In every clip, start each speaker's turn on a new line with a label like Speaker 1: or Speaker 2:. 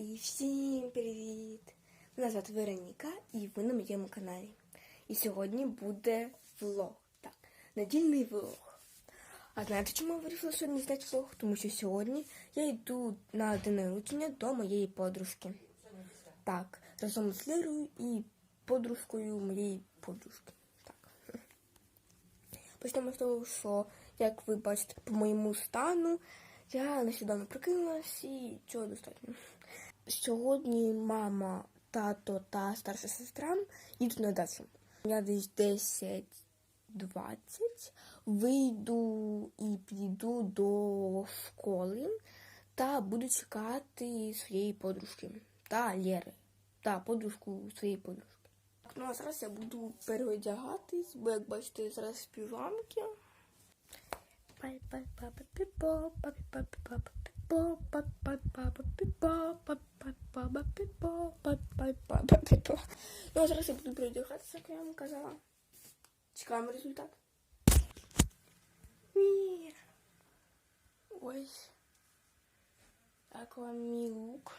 Speaker 1: І всім привіт! Мене звати Вероніка і ви на моєму каналі. І сьогодні буде влог. Так, недільний влог. А знаєте, чому я вирішила сьогодні зняти влог? Тому що сьогодні я йду на день народження до моєї подружки. Так, разом з Лірою і подружкою моєї подружки. Так. Почнемо з того, що, як ви бачите, по моєму стану, я нещодавно прокинулась і цього достатньо. Сьогодні мама, тато та старша сестра їдуть на дачу. Я десь 10-20 вийду і піду до школи та буду чекати своєї подружки та Лєри. Та подружку своєї подружки. Ну а зараз я буду переодягатись, бо як бачите, зараз піжамки. Ну, а зараз я буду переодягатися, як я вам казала. Чекаємо результат. Ні. Ось. Так вам мій лук.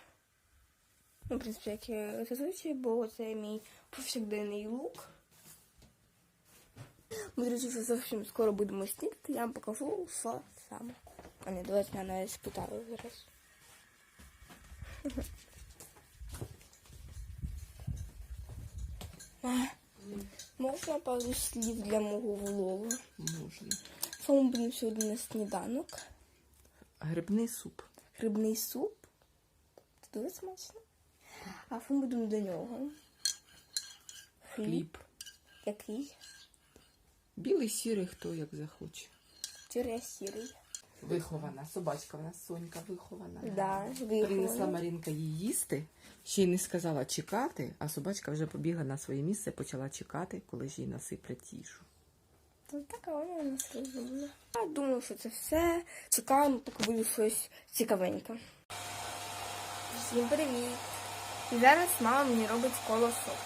Speaker 1: Ну, в принципі, як і зазвичай, бо це мій повсякденний лук. Ми, друзі, вже зовсім скоро будемо снідати, я вам покажу, що саме. А не, давайте навіть спитаю зараз. А, Можна пару слів для мого влогу?
Speaker 2: Можна.
Speaker 1: Що ми будемо сьогодні на сніданок?
Speaker 2: Грибний суп.
Speaker 1: Грибний суп. Це дуже смачно. А що ми будемо до нього?
Speaker 2: Хліб.
Speaker 1: Який?
Speaker 2: Білий сірий, хто як захоче.
Speaker 1: Тюре сірий.
Speaker 2: Вихована. Собачка в нас Сонька вихована.
Speaker 1: Да,
Speaker 2: Принесла. Марінка їй їсти. Ще й не сказала чекати, а собачка вже побігла на своє місце, почала чекати, коли ж їй насиплять їжу.
Speaker 1: Ну, така вона у нас розумна. Я думаю, що це все. Чекаємо, поки буде щось цікавеньке. Всім привіт! І зараз мама мені робить колосок.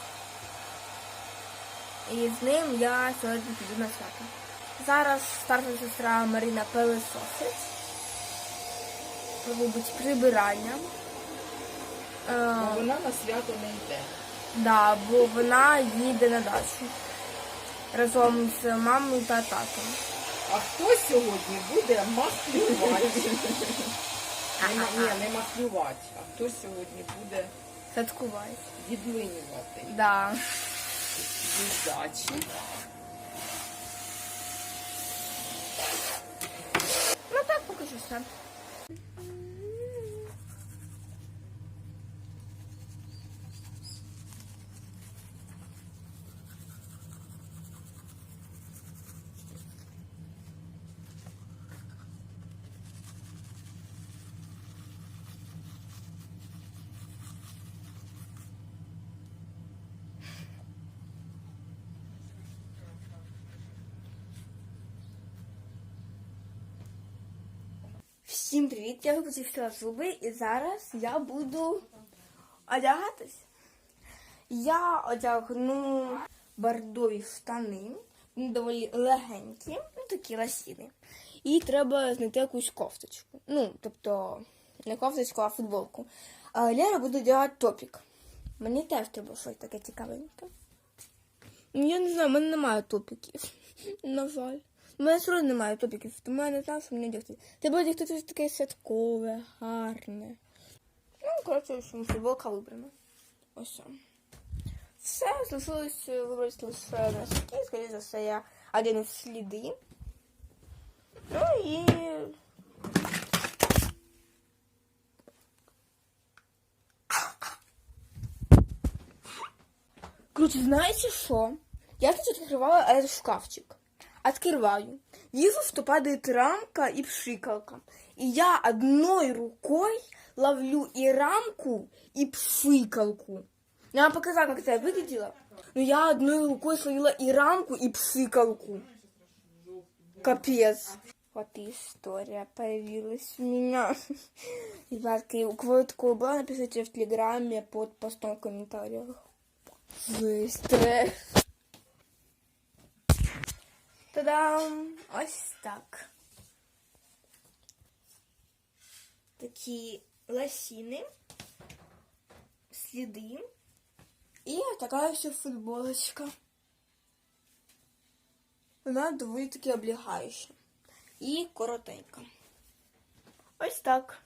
Speaker 1: І з ним я сьогодні піду на свято. Зараз старша сестра Марина пилисосить. Робить прибирання. Е,
Speaker 2: Вона на свято не йде.
Speaker 1: Да, бо вона їде на дачу разом з мамою та татом.
Speaker 2: А хто сьогодні буде маслювати? Ні, не маслювати, а хто сьогодні буде
Speaker 1: Святкувати.
Speaker 2: відлинювати
Speaker 1: Да.
Speaker 2: від дачі.
Speaker 1: Ну так Всім привіт! Я випустила зуби і зараз я буду одягатись. Я одягну бордові штани, вони доволі легенькі, ну такі ласіни. І треба знайти якусь кофточку. Ну, тобто, не кофточку, а футболку. А Лера буде одягати топік. Мені теж треба щось таке цікавеньке. Ну, я не знаю, в мене немає топіків. На жаль. У мене все одно немає топіків, тому я не що мені одягти. Треба одягти щось таке святкове, гарне. Ну, коротше, общем, футболка вибрана. Ось. все. Залишилось е, вибрати лише носки, скоріше за все, я одягну сліди. Ну і. Короче, знаете что? Я тут открывала этот шкафчик Открываю. Вижу, что падает рамка и пшикалка. И я одной рукой ловлю и рамку, и пшикалку. Я вам показала, как это выглядело. Но я одной рукой словила и рамку, и пшикалку. Капец. Вот и история появилась у меня. Ребятки, у кого такое было, напишите в Телеграме под постом в комментариях. Жесть, треш. Та-дам! Ось так. Такі ласіни. сліди. І така ось футболочка. Вона доволі таки облігаюча. І коротенька. Ось так.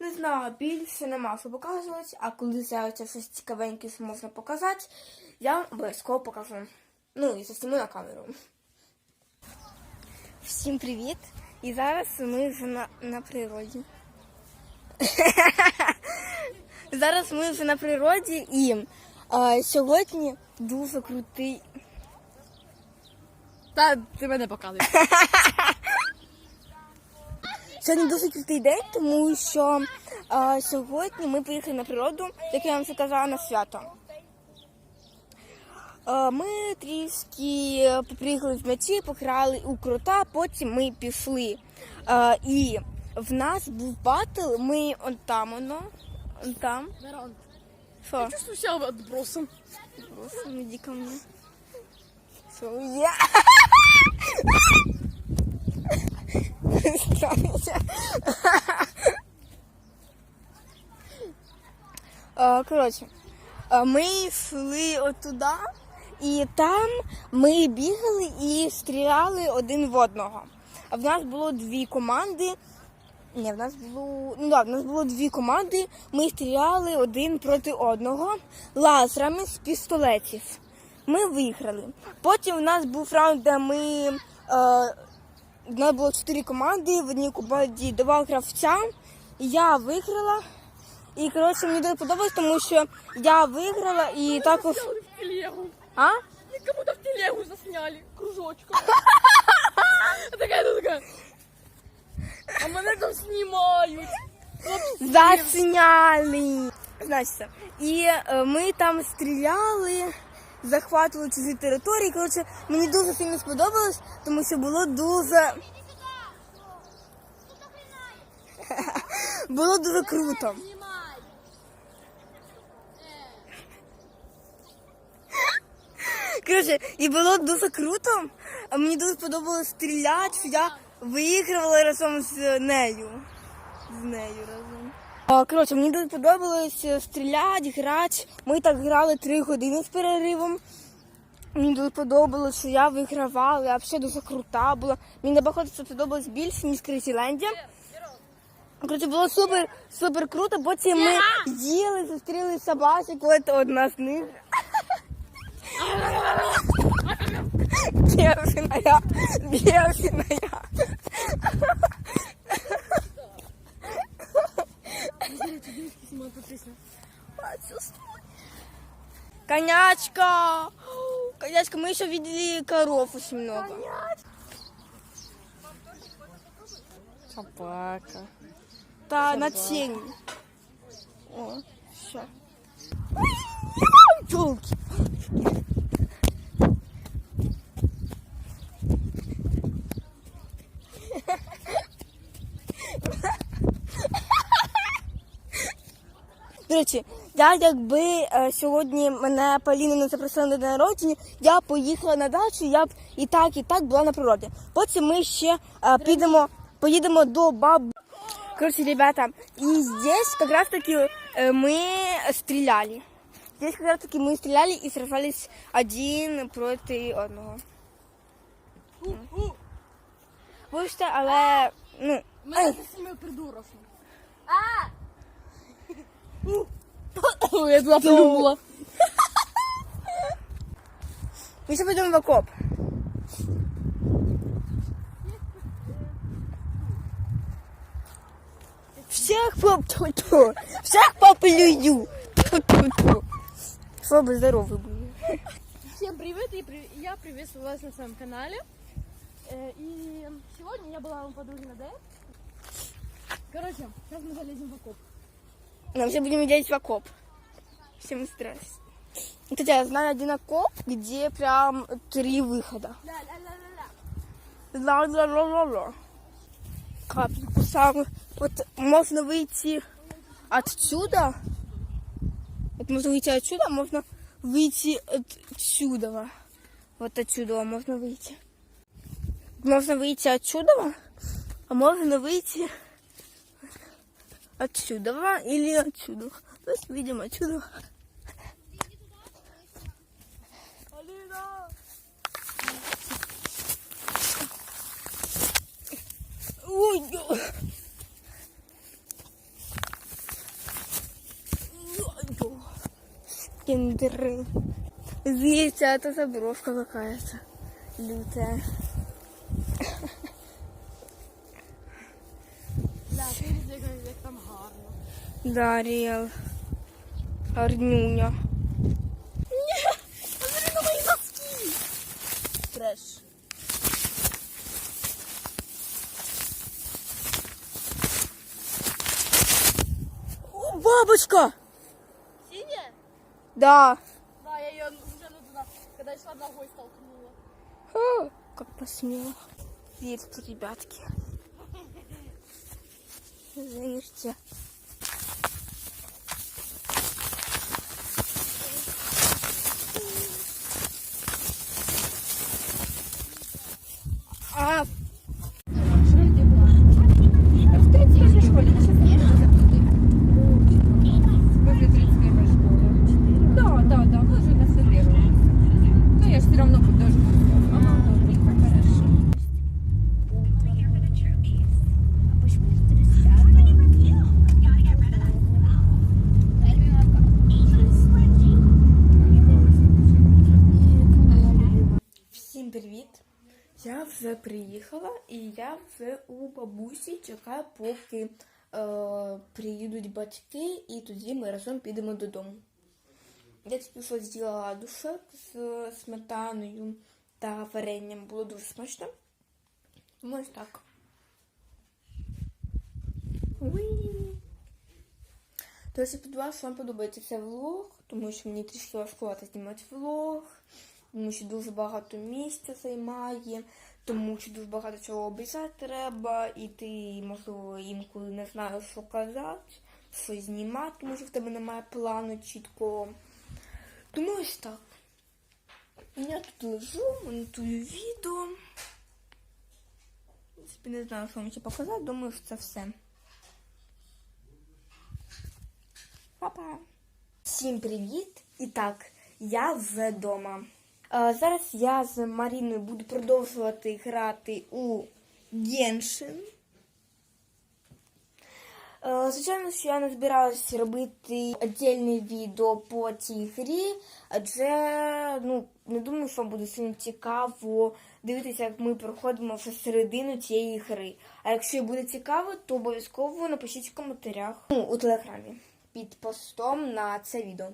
Speaker 1: Не знаю, більше нема що показувати, а коли з'явиться щось цікавеньке, що можна показати, я обов'язково покажу. Ну, і засніму на камеру. Всім привіт! І зараз ми вже на, на природі. зараз ми вже на природі і а, сьогодні дуже крутий.
Speaker 3: Та ти мене показуєш.
Speaker 1: Сьогодні дуже крутий день, тому що а, сьогодні ми поїхали на природу, як я вам вже казала, на свято. А, ми трішки приїхали в м'ячі, пограли у крута, потім ми пішли. І в нас був батл, ми он там, воно, он там.
Speaker 3: Мирон,
Speaker 1: Що?
Speaker 3: чувствую себя отбросом.
Speaker 1: Просто иди ко мне. Что я? Коротше, ми йшли отуда, і там ми бігали і стріляли один в одного. А в нас було дві команди. Ні, в нас було. Ну да, в нас було дві команди. Ми стріляли один проти одного лазерами з пістолетів. Ми виграли. Потім в нас був раунд, де ми. Е, в нас було чотири команди, в одній команді два гравця. Я виграла. І коротше мені дуже подобалось, тому що я виграла і також. А?
Speaker 3: И как будто в телегу засняли кружочком. А такая, ну такая. А мене там знімають.
Speaker 1: Засняли. Значить, і е, ми там стріляли, захватували чужі території. Коротше, мені дуже сильно сподобалось, тому що було дуже. Було дуже круто. Коротше, і було дуже круто. А мені дуже сподобалось стріляти, що я вигравала разом з нею. З нею разом. А, Коротше, мені дуже подобалось е, стріляти, грати. Ми так грали три години з переривом. Мені дуже подобалось, що я вигравала, я взагалі дуже крута була. Мені набагато це сподобалось більше, ніж Крисіленді. Коротше, було супер, супер круто. Потім ми їли, зустріли собачок, от одна з них. Бешеная, бешеная. Конячка! Конячка, мы еще видели коров очень много.
Speaker 3: Собака.
Speaker 1: Да, на тени. О, все. Елки. До речі, я якби е, сьогодні мене Поліна не запросила на народження, я поїхала на дачу, я б і так, і так була на природі. Потім ми ще е, підемо, поїдемо до баб. Короче, ребята, и здесь как раз таки э, мы стреляли. Здесь как раз таки мы стреляли и сражались один проти одного. Вибачте, але ну.
Speaker 3: Мене засніми придурок.
Speaker 1: Я туди придумала. Ми ще підемо в окоп. Всех поп тьфу-тьфу. Всех поплюю. Тьфу-тьфу-тьфу. Чтобы здоровы были.
Speaker 3: Всем привет, и при- я приветствую вас на своем канале. Э, И сегодня я была подруги на дate. Короче, сейчас мы залезем в окоп.
Speaker 1: Нам все будем делать в окоп. Всем здрасте. Кстати, я знаю один окоп, где прям три выхода. Ла-ла-ла-ла-ла. Капельку самую. Вот можно выйти отсюда. Вот можно выйти отсюда, можно выйти отсюда. Вот отсюда можно выйти. Можно выйти отсюда, а можно выйти отсюда ва, или отсюда. Давайте видим отсюда. Киндеры. Здесь это заброшка какая-то. Лютая.
Speaker 3: Бля, ти як, як там гарно.
Speaker 1: Да, Риэл. Арнюня.
Speaker 3: Смотри на мої носки!
Speaker 1: Треш. О, бабочка! Да.
Speaker 3: Да, я ее уже туда, когда я шла ногой столкнула.
Speaker 1: А, как посмела. Верьте, ребятки. Верьте. А,
Speaker 2: В третьей же школе сейчас Возле 31 школы. Да, да, да, возле на Садырова. Ну, я же все равно даже... Хорошо.
Speaker 1: Всім привіт! Я вже приїхала і я вже у бабусі чекаю, поки е, приїдуть батьки, і тоді ми разом підемо додому. Я тільки що зробила душок з сметаною та варенням. Було дуже смачно. Тому ось так. Тож я сподіваюся, вам подобається цей влог, тому що мені трішки важкувато знімати влог, тому що дуже багато місця займає, тому що дуже багато чого обіцяти треба, і ти, можливо, інколи не знаєш, що казати, що знімати, тому що в тебе немає плану чіткого. Тому ось так. Я тут лежу, монтую відео. Не знаю, що вам ще показати, думаю, що це все. Па-па! Всім привіт! І так, я вже вдома. Зараз я з Маріною буду продовжувати грати у Геншин. Звичайно, що я не збиралася робити віддільне відео по цій грі, адже ну, не думаю, що вам буде сильно цікаво дивитися, як ми проходимо вже середину цієї гри. А якщо буде цікаво, то обов'язково напишіть в коментарях ну, у телеграмі під постом на це відео.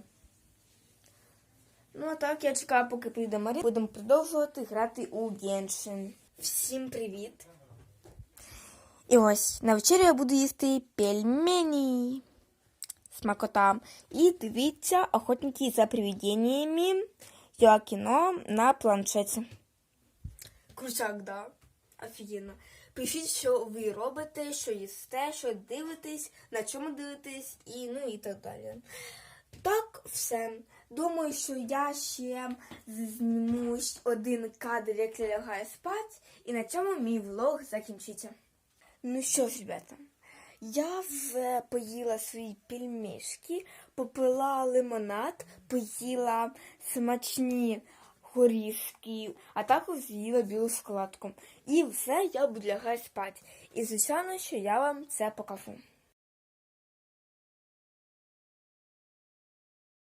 Speaker 1: Ну а так, я чекаю, поки прийде Марія. Будемо продовжувати грати у Геншин. Всім привіт! І ось на вечерю я буду їсти пельмені. Смакота. І дивіться охотники за привидениями. Я кіно на планшеті. Крутяк, да. Офігенно. Пишіть, що ви робите, що їсте, що дивитесь, на чому дивитесь, і ну і так далі. Так, все. Думаю, що я ще зніму один кадр, як я лягаю спати, і на цьому мій влог закінчиться. Ну що ж, ребята, я вже поїла свої пельмешки, попила лимонад, поїла смачні горішки, а також з'їла білу шоколадку. І все, я буду лягати спати. І звичайно, що я вам це покажу.